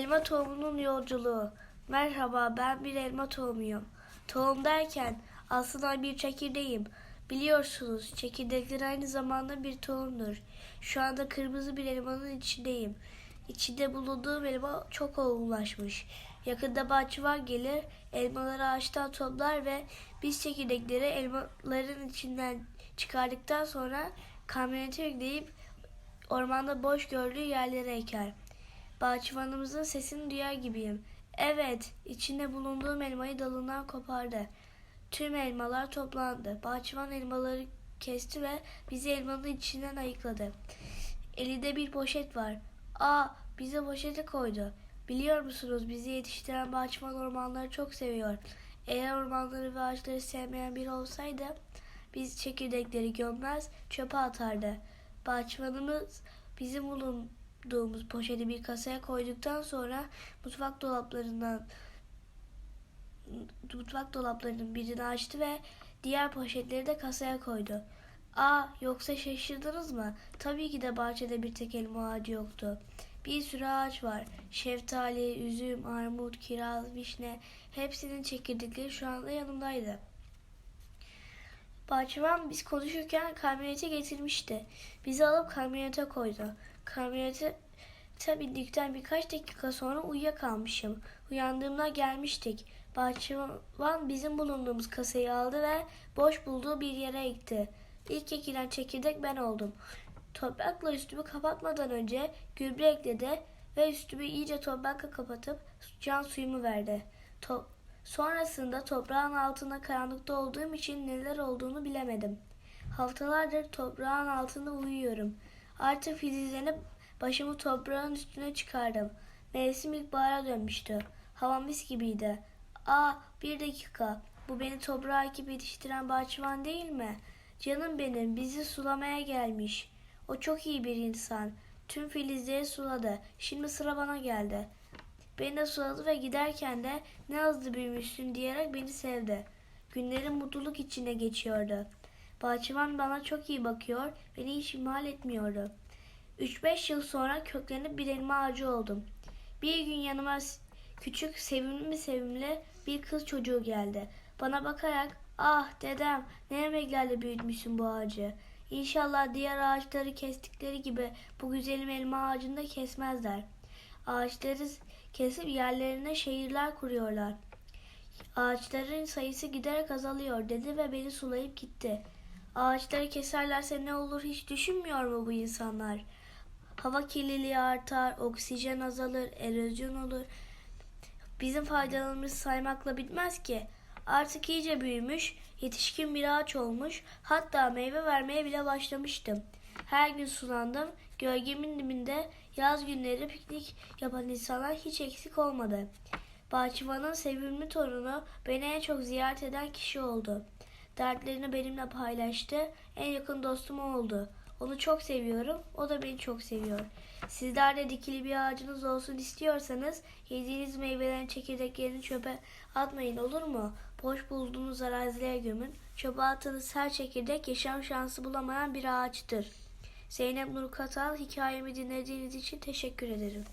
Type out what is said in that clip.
Elma tohumunun yolculuğu. Merhaba ben bir elma tohumuyum. Tohum derken aslında bir çekirdeğim. Biliyorsunuz çekirdekler aynı zamanda bir tohumdur. Şu anda kırmızı bir elmanın içindeyim. İçinde bulunduğum elma çok olgunlaşmış. Yakında bahçıvan gelir, elmaları ağaçtan toplar ve biz çekirdekleri elmaların içinden çıkardıktan sonra kamyonete yükleyip ormanda boş gördüğü yerlere eker. Bahçıvanımızın sesini duyar gibiyim. Evet, içinde bulunduğum elmayı dalından kopardı. Tüm elmalar toplandı. Bahçıvan elmaları kesti ve bizi elmanın içinden ayıkladı. Elinde bir poşet var. Aa, bize poşeti koydu. Biliyor musunuz bizi yetiştiren bahçıvan ormanları çok seviyor. Eğer ormanları ve ağaçları sevmeyen biri olsaydı biz çekirdekleri gömmez çöpe atardı. Bahçıvanımız bizim bulunduğumuz poşeti bir kasaya koyduktan sonra mutfak dolaplarından mutfak dolaplarının birini açtı ve diğer poşetleri de kasaya koydu. Aa yoksa şaşırdınız mı? Tabii ki de bahçede bir tek elma ağacı yoktu. Bir sürü ağaç var. Şeftali, üzüm, armut, kiraz, vişne hepsinin çekirdekleri şu anda yanımdaydı. Bahçıvan biz konuşurken kamyonete getirmişti. Bizi alıp kamyonete koydu. Kamyonete bindikten birkaç dakika sonra uyuyakalmışım. Uyandığımda gelmiştik. Bahçıvan bizim bulunduğumuz kasayı aldı ve boş bulduğu bir yere ekti. İlk ekilen çekirdek ben oldum. Toprakla üstümü kapatmadan önce gübre ekledi ve üstümü iyice toprakla kapatıp can suyumu verdi. To- Sonrasında toprağın altında karanlıkta olduğum için neler olduğunu bilemedim. Haftalardır toprağın altında uyuyorum. Artık filizlenip başımı toprağın üstüne çıkardım. Mevsim ilkbahara dönmüştü. Hava mis gibiydi. Aa bir dakika. Bu beni toprağa ekip yetiştiren bahçıvan değil mi? Canım benim bizi sulamaya gelmiş. O çok iyi bir insan. Tüm filizleri suladı. Şimdi sıra bana geldi. Beni de suladı ve giderken de ne hızlı büyümüşsün diyerek beni sevdi. Günlerim mutluluk içinde geçiyordu. Bahçıvan bana çok iyi bakıyor, beni hiç ihmal etmiyordu. 3-5 yıl sonra köklenip bir elma ağacı oldum. Bir gün yanıma küçük, sevimli sevimli bir kız çocuğu geldi. Bana bakarak, ah dedem ne emeklerle büyütmüşsün bu ağacı. İnşallah diğer ağaçları kestikleri gibi bu güzelim elma ağacını da kesmezler. Ağaçları kesip yerlerine şehirler kuruyorlar. Ağaçların sayısı giderek azalıyor dedi ve beni sulayıp gitti. Ağaçları keserlerse ne olur hiç düşünmüyor mu bu insanlar? Hava kirliliği artar, oksijen azalır, erozyon olur. Bizim faydalarımız saymakla bitmez ki. Artık iyice büyümüş, yetişkin bir ağaç olmuş, hatta meyve vermeye bile başlamıştım. Her gün sulandım, gölgemin dibinde yaz günleri piknik yapan insanlar hiç eksik olmadı. Bahçıvanın sevimli torunu beni en çok ziyaret eden kişi oldu. Dertlerini benimle paylaştı, en yakın dostum oldu. Onu çok seviyorum, o da beni çok seviyor. Sizler de dikili bir ağacınız olsun istiyorsanız yediğiniz meyvelerin çekirdeklerini çöpe atmayın olur mu? Boş bulduğunuz arazilere gömün. Çöpe attığınız her çekirdek yaşam şansı bulamayan bir ağaçtır. Zeynep Nur Katal hikayemi dinlediğiniz için teşekkür ederim.